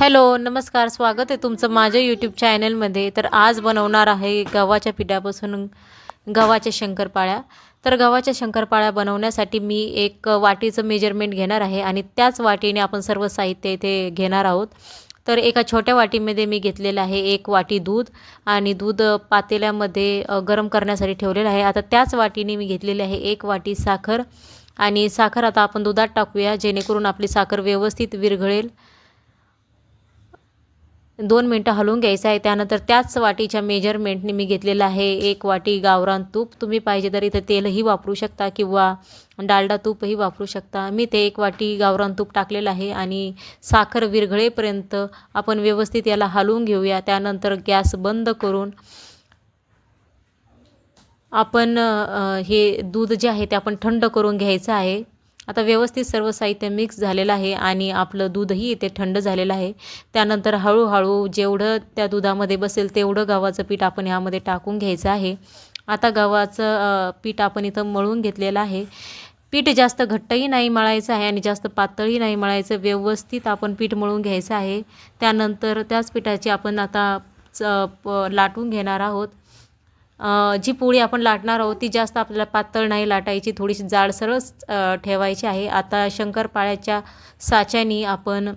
Hello नमस्कार स्वागत आहे तुमचं माझ्या यूट्यूब चॅनलमध्ये तर आज बनवणार आहे गव्हाच्या पिठापासून गव्हाच्या शंकरपाळ्या. तर गव्हाच्या शंकरपाळ्या बनवण्यासाठी मी एक वाटीचं मेजरमेंट घेणार आहे आणि त्याच वाटीने आपण सर्व साहित्य इथे घेणार आहोत. तर एका छोट्या वाटीमध्ये मी घेतलेलं आहे एक वाटी दूध आणि दूध पातेल्यामध्ये गरम करण्यासाठी ठेवलेलं आहे. आता त्याच वाटीने मी घेतलेली आहे एक वाटी साखर. आणि साखर आता आपण दुधात टाकूया जेणेकरून आपली साखर व्यवस्थित विरघळेल. दोन मिनटं हलवून घ्यायचं आहे. त्यानंतर त्याच वाटीच्या मेजरमेंटने मी घेतलेलं आहे. एक वाटी गावरान तूप तुम्ही पाहिजे तर इथं तेलही वापरू शकता किंवा डालडा तूपही वापरू शकता. मी ते एक वाटी गावरान तूप टाकलेलं आहे आणि साखर विरघळेपर्यंत आपण व्यवस्थित याला हलवून घेऊया. त्यानंतर गॅस बंद करून आपण हे दूध जे आहे ते आपण थंड करून घ्यायचं आहे. आता व्यवस्थित सर्व साहित्य मिक्स झालेलं आहे आणि आपलं दूधही इथे थंड झालेलं आहे. त्यानंतर हळूहळू जेवढं त्या दुधामध्ये बसेल तेवढं गव्हाचं पीठ आपण ह्यामध्ये टाकून घ्यायचं आहे. आता गव्हाचं पीठ आपण इथं मळून घेतलेलं आहे. पीठ जास्त घट्टही नाही मळायचं आहे आणि जास्त पातळही नाही मळायचं. व्यवस्थित आपण पीठ मळून घ्यायचं आहे. त्यानंतर त्याच पिठाची आपण आता च प लाटून घेणार आहोत. जी पोळी आपण लाटणार आहोत ती जास्त आपल्याला पातळ नाही लाटायची थोडीशी जाडसरच ठेवायची आहे. आता शंकरपाळ्याच्या साच्यानी आपण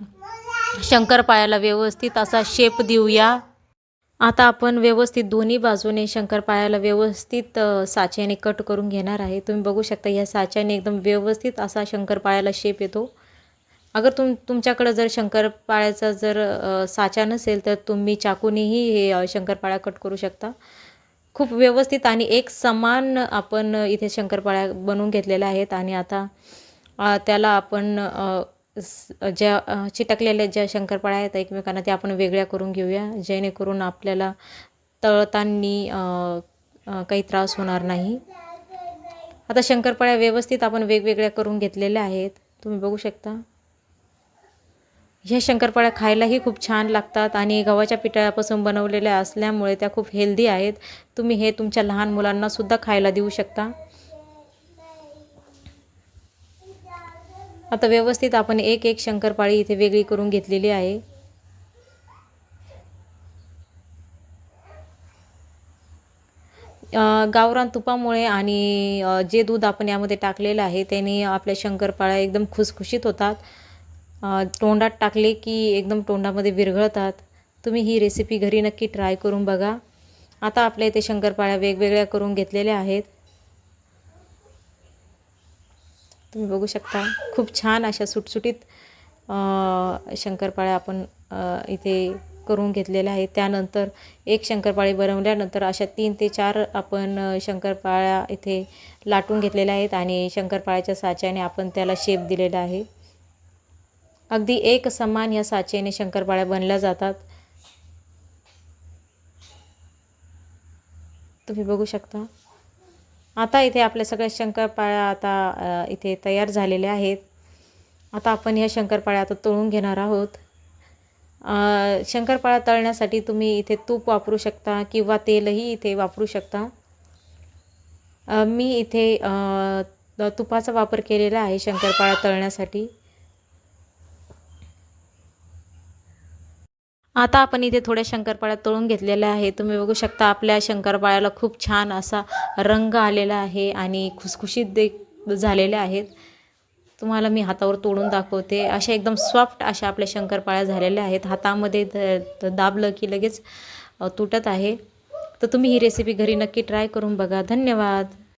शंकरपाळ्याला व्यवस्थित असा शेप देऊया. आता आपण व्यवस्थित दोन्ही बाजूने शंकरपाळ्याला व्यवस्थित साच्याने कट करून घेणार आहे. तुम्ही बघू शकता ह्या साच्याने एकदम व्यवस्थित असा शंकरपाळ्याला शेप येतो. अगर तुम तुमच्याकडं जर शंकरपाळ्याचा जर साचा नसेल तर तुम्ही चाकूनेही हे शंकरपाळ्या कट करू शकता. खूप व्यवस्थित आणि एक समान आपण इथे शंकरपाळ्या बनवून घेतलेल्या आहेत आणि आता त्याला आपण ज्या चिटकलेल्या ज्या शंकरपाळ्या आहेत एकमेकांना त्या आपण वेगळ्या करून घेऊया जेणेकरून आपल्याला तळताना काही त्रास होणार नाही. आता शंकरपाळ्या व्यवस्थित आपण वेगवेगळ्या करून घेतलेल्या आहेत. तुम्ही बघू शकता. ह्या शंकरपाळ्या खायलाही खूप छान लागतात आणि गव्हाच्या पिठापासून बनवलेल्या असल्यामुळे त्या खूप हेल्दी आहेत. तुम्ही हे तुमच्या लहान मुलांनासुद्धा खायला देऊ शकता. आता व्यवस्थित आपण एक एक शंकरपाळी इथे वेगळी करून घेतलेली आहे. गावरान तुपामुळे आणि जे दूध आपण यामध्ये टाकलेलं आहे त्याने आपल्या शंकरपाळ्या एकदम खुसखुशीत होतात. तोंडात टाकले की एकदम तोंडामध्ये विरघळतात. तुम्ही ही रेसिपी घरी नक्की ट्राय करून बघा. आता आपल्या इथे शंकरपाळ्या वेगवेगळ्या करून घेतलेल्या आहेत. तुम्ही बघू शकता खूप छान अशा सुटसुटीत शंकरपाळ्या आपण इथे करून घेतलेल्या आहेत. त्यानंतर एक शंकरपाळी बनवल्यानंतर अशा तीन ते चार आपण शंकरपाळ्या इथे लाटून घेतलेल्या आहेत आणि शंकरपाळ्याच्या साच्याने आपण त्याला शेप दिलेला आहे. अगदी एक समान या साचेने शंकरपाळ्या बनल्या जातात. तुम्ही बघू शकता. आता इथे आपल्या सगळ्या शंकरपाळ्या आता इथे तयार झालेल्या आहेत. आता आपण ह्या शंकरपाळ्या आता तळून घेणार आहोत. शंकरपाळा तळण्यासाठी तुम्ही इथे तूप वापरू शकता किंवा तेलही इथे वापरू शकता. मी इथे तुपाचा वापर केलेला आहे शंकरपाळा तळण्यासाठी. आता आपण इथे थोड्या शंकरपाळ्या तळून घेतलेल्या आहे तुम्ही बघू शकता आपल्या शंकरपाळ्याला खूप छान असा रंग आलेला आहे आणि खुसखुशीत दे झालेल्या आहेत. तुम्हाला मी हातावर तोडून दाखवते. अशा एकदम सॉफ्ट अशा आपल्या शंकरपाळ्या झालेल्या आहेत. हातामध्ये द दाबलं की लगेच तुटत आहे. तर तुम्ही ही रेसिपी घरी नक्की ट्राय करून बघा. धन्यवाद.